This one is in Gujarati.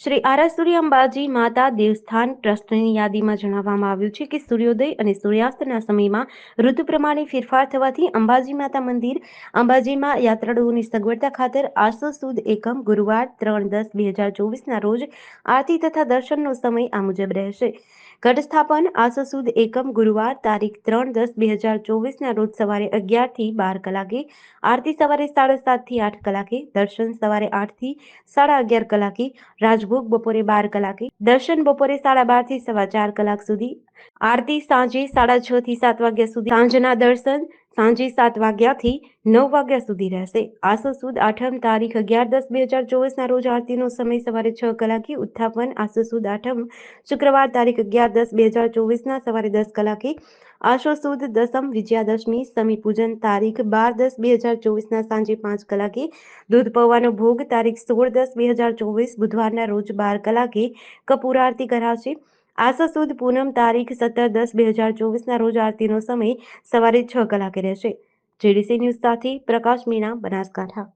શ્રી આરાસુરી અંબાજી માતા દેવસ્થાન ટ્રસ્ટની યાદીમાં જણાવવામાં આવ્યું છે કે સૂર્યોદય અને સૂર્યાસ્તના સમયમાં ઋતુ પ્રમાણે ફેરફાર થવાથી અંબાજી માતા મંદિર, અંબાજીમાં યાત્રાળુઓની સગવડતા ખાતર આસો સુદ એકમ ગુરુવાર ત્રણ દસ બે હજાર ચોવીસના રોજ આરતી તથા દર્શનનો સમય આ મુજબ રહેશે. ઘટ સ્થાપન આસો સુદ એકમ ગુરુવાર તારીખ ત્રણ દસ બે હજાર ચોવીસના રોજ સવારે અગિયારથી બાર કલાકે, આરતી સવારે સાડા સાતથી આઠ કલાકે, દર્શન સવારે આઠથી સાડા અગિયાર કલાકે, રાજભોગ બપોરે બાર કલાકે, દર્શન બપોરે સાડા બારથી સવા ચાર કલાક સુધી, આરતી સાંજે સાડા છ થી સાત વાગ્યા સુધી, સાંજના દર્શન સાંજે સાત વાગ્યાથી નવ વાગ્યા સુધી રહેશે. આસો સુદ આઠમ તારીખ અગિયાર દસ બે હજાર ચોવીસના રોજ આરતીનો સમય સવારે છ કલાકે ઉત્થાપન. આસો સુદ આઠમ શુક્રવાર તારીખ અગિયાર દસ બે હજાર ચોવીસના સવારે દસ કલાકે. આશો સુદ દસમ વિજયાદશમી સમી પૂજન તારીખ બાર દસ બે હજાર ચોવીસના સાંજે પાંચ કલાકે. દૂધ પૌવાનો ભોગ તારીખ સોળ દસ બે હજાર ચોવીસ બુધવારના રોજ બાર કલાકે. કપૂર આરતી કરાશે આસો સુદ પૂનમ તારીખ સત્તર દસ બે હજાર ચોવીસના રોજ આરતીનો સમય સવારે છ કલાકે રહેશે. જેડીસી ન્યૂઝ સાથે પ્રકાશ મીણા બનાસકાંઠા.